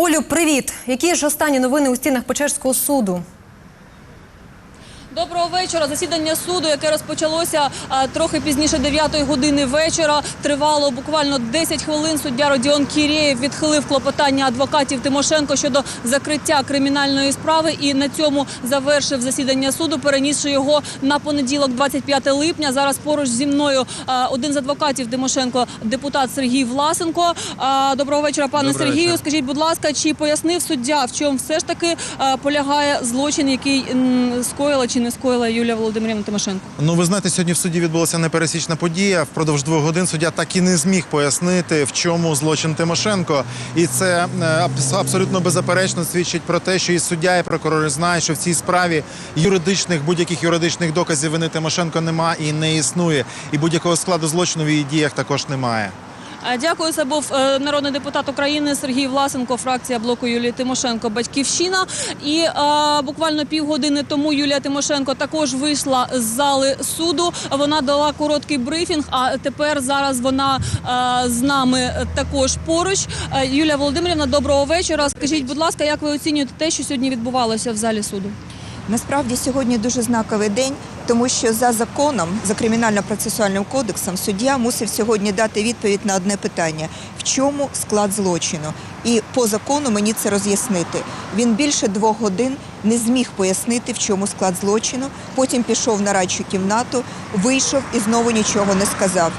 Олю, привіт! Які ж останні новини у стінах Печерського суду? Доброго вечора. Засідання суду, яке розпочалося а, трохи пізніше 9-ї години вечора, тривало буквально 10 хвилин. Суддя Родіон Кірєєв відхилив клопотання адвокатів Тимошенко щодо закриття кримінальної справи і на цьому завершив засідання суду, перенісши його на понеділок, 25 липня. Зараз поруч зі мною а, один з адвокатів Тимошенко, депутат Сергій Власенко. А, Доброго вечора, пане Доброго Сергію. вечора. Скажіть, будь ласка, чи пояснив суддя, в чому все ж таки а, полягає злочин, який м, скоїла чи не скоїла Юлія Володимирівна Тимошенко? Ну, ви знаєте, сьогодні в суді відбулася непересічна подія. Впродовж двох годин суддя так і не зміг пояснити, в чому злочин Тимошенко. І це е, абсолютно беззаперечно свідчить про те, що і суддя, і прокурори знають, що в цій справі юридичних будь-яких юридичних доказів вини Тимошенко немає і не існує. І будь-якого складу злочину в її діях також немає. А, Дякую. Це був е, народний депутат України Сергій Власенко, фракція блоку Юлії Тимошенко, Батьківщина. І е, буквально півгодини тому Юлія Тимошенко також вийшла з зали суду. Вона дала короткий брифінг. А тепер зараз вона е, з нами також поруч. Юлія Володимирівна, доброго вечора. Скажіть, будь ласка, як ви оцінюєте те, що сьогодні відбувалося в залі суду? Насправді сьогодні дуже знаковий день, тому що за законом, за кримінально-процесуальним кодексом, суддя мусив сьогодні дати відповідь на одне питання: в чому склад злочину? І по закону мені це роз'яснити. Він більше двох годин не зміг пояснити, в чому склад злочину. Потім пішов на радчу кімнату, вийшов і знову нічого не сказав.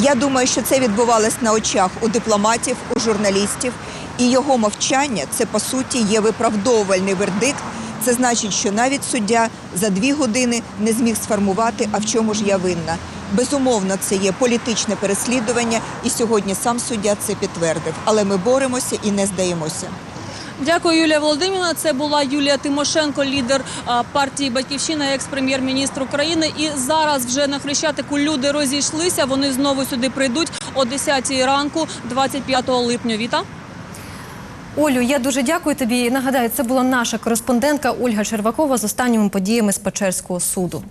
Я думаю, що це відбувалось на очах у дипломатів, у журналістів, і його мовчання це по суті є виправдовувальний вердикт. Це значить, що навіть суддя за дві години не зміг сформувати, а в чому ж я винна. Безумовно, це є політичне переслідування, і сьогодні сам суддя це підтвердив. Але ми боремося і не здаємося. Дякую, Юлія Володимирівна. Це була Юлія Тимошенко, лідер партії Батьківщина, екс-прем'єр-міністр України. І зараз вже на Хрещатику люди розійшлися. Вони знову сюди прийдуть о 10 ранку, 25 липня. Віта. Олю, я дуже дякую тобі. Нагадаю, це була наша кореспондентка Ольга Червакова з останніми подіями з Печерського суду.